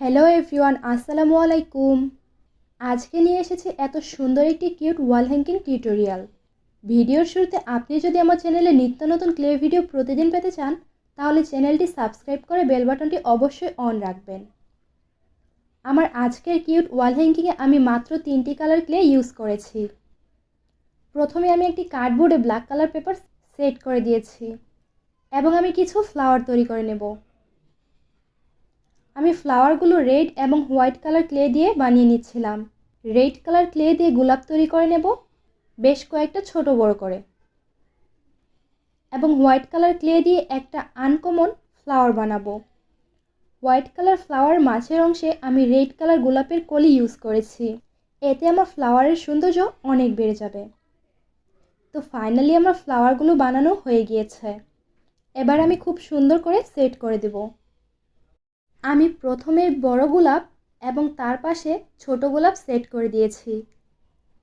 Hello everyone আসসালামু আলাইকুম। আজকে নিয়ে এসেছি এত সুন্দর একটি কিউট ওয়াল হ্যাঙ্কিং টিউটোরিয়াল ভিডিওর শুরুতে আপনি যদি আমার চ্যানেলে নিত্য নতুন ক্লে ভিডিও প্রতিদিন পেতে চান, তাহলে চ্যানেলটি সাবস্ক্রাইব করে বেল বাটনটি অবশ্যই অন রাখবেন। আমার আজকের কিউট ওয়াল হ্যাঙ্কিংয়ে আমি মাত্র তিনটি কালার ক্লে ইউজ করেছি। প্রথমে আমি একটি কার্ডবোর্ডে ব্ল্যাক কালার পেপার সেট করে দিয়েছি। এবং আমি কিছু ফ্লাওয়ার তৈরি করে নেব। আমি ফ্লাওয়ারগুলো রেড এবং হোয়াইট কালার ক্লে দিয়ে বানিয়ে নিচ্ছিলাম। রেড কালার ক্লে দিয়ে গোলাপ তৈরি করে নেব, বেশ কয়েকটা ছোট বড় করে। এবং হোয়াইট কালার ক্লে দিয়ে একটা আনকমন ফ্লাওয়ার বানাবো। হোয়াইট কালার ফ্লাওয়ার মাঝের অংশে আমি রেড কালার গোলাপের কলি ইউজ করেছি। এতে আমার ফ্লাওয়ারের সৌন্দর্য অনেক বেড়ে যাবে। তো ফাইনালি আমার ফ্লাওয়ারগুলো বানানো হয়ে গিয়েছে। এবার আমি খুব সুন্দর করে সেট করে দেবো। আমি প্রথমে বড় গোলাপ এবং তার পাশে ছোট গোলাপ সেট করে দিয়েছি।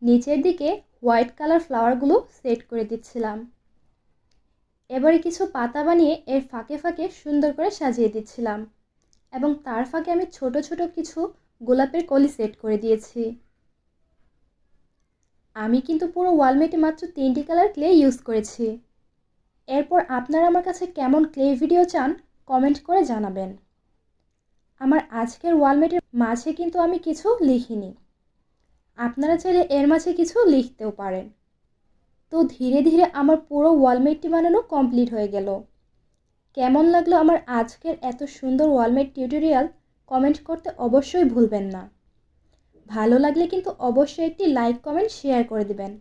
নিচের দিকে হোয়াইট কালার ফ্লাওয়ারগুলো সেট করে দিচ্ছিলাম। এবারে কিছু পাতা বানিয়ে এর ফাঁকে ফাঁকে সুন্দর করে সাজিয়ে দিচ্ছিলাম এবং তার ফাঁকে আমি ছোট ছোট কিছু গোলাপের কলি সেট করে দিয়েছি। আমি কিন্তু পুরো ওয়ালমেটে মাত্র তিনটি কালার ক্লে ইউজ করেছি। এরপর আপনারা আমার কাছে কেমন ক্লে ভিডিও চান কমেন্ট করে জানাবেন। আমার আজকের ওয়ালমেটের মাঝে কিন্তু আমি কিছু লিখিনি। আপনারা চাইলে এর মাঝে কিছু লিখতেও পারেন। তো ধীরে ধীরে আমার পুরো ওয়ালমেটটি বানানো কমপ্লিট হয়ে গেল। কেমন লাগল আমার আজকের এত সুন্দর ওয়ালমেট টিউটোরিয়াল কমেন্ট করতে অবশ্যই ভুলবেন না। ভালো লাগলে কিন্তু অবশ্যই একটি লাইক, কমেন্ট, শেয়ার করে দিবেন।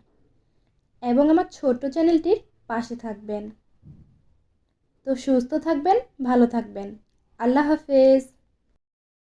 এবং আমার ছোট্ট চ্যানেলটির পাশে থাকবেন। তো সুস্থ থাকবেন, ভালো থাকবেন। আল্লাহ হাফেজ।